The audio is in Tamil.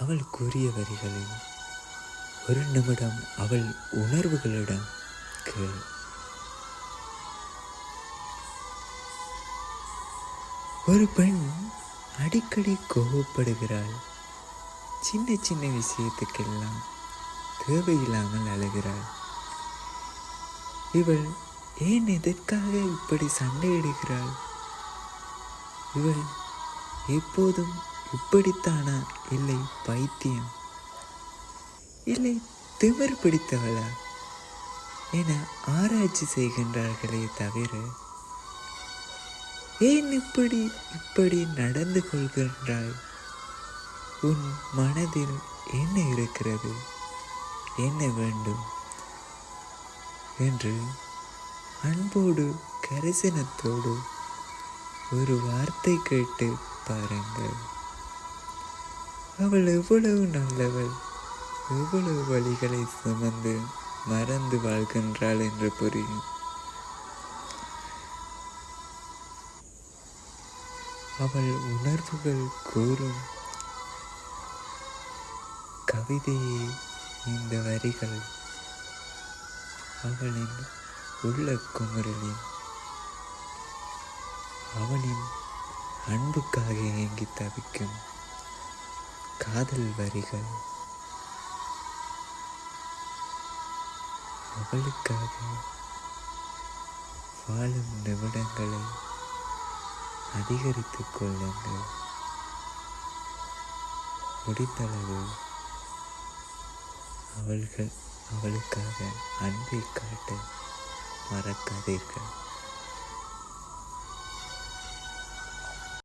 அவள் கூறிய வரிகளில் ஒரு நிமிடம் அவள் உணர்வுகளிடம் கேள். ஒரு பெண் அடிக்கடி கோபப்படுகிறாள் சின்ன சின்ன விஷயத்துக்கெல்லாம் தேவையில்லாமல் அழுகிறாள். இவள் ஏன் எதற்காக இப்படி சண்டையிடுகிறாள்? இவள் எப்போதும் இப்படித்தானா? இல்லை பைத்தியம். இல்லை திமிர் பிடித்தவளா? என ஆராய்ச்சி செய்கின்றார்களே தவிர ஏன் இப்படி இப்படி நடந்து கொள்கின்றாய்? உன் மனதில் என்ன இருக்கிறது? என்ன வேண்டும்? என்று அன்போடு கரிசனத்தோடு ஒரு வார்த்தை கேட்டு பாருங்கள். அவள் எவ்வளவு நல்லவள். எவ்வளவு வழிகளை சுமந்து மறந்து வாழ்கின்றாள் என்று புரியும். அவள் உணர்வுகள் கூறும். கவிதையே இந்த வரிகள். அவளின் உள்ள குமரலின் அவனின் அன்புக்காக ஏங்கி தவிக்கும். காதல் வரிகள். அவளுக்காக வாழும் நிமிடங்களை அதிகரித்துக் கொள்ளுங்கள். முடிந்தளவு அவள்கள் அவளுக்காக அன்பை காட்ட மறக்காதீர்கள்.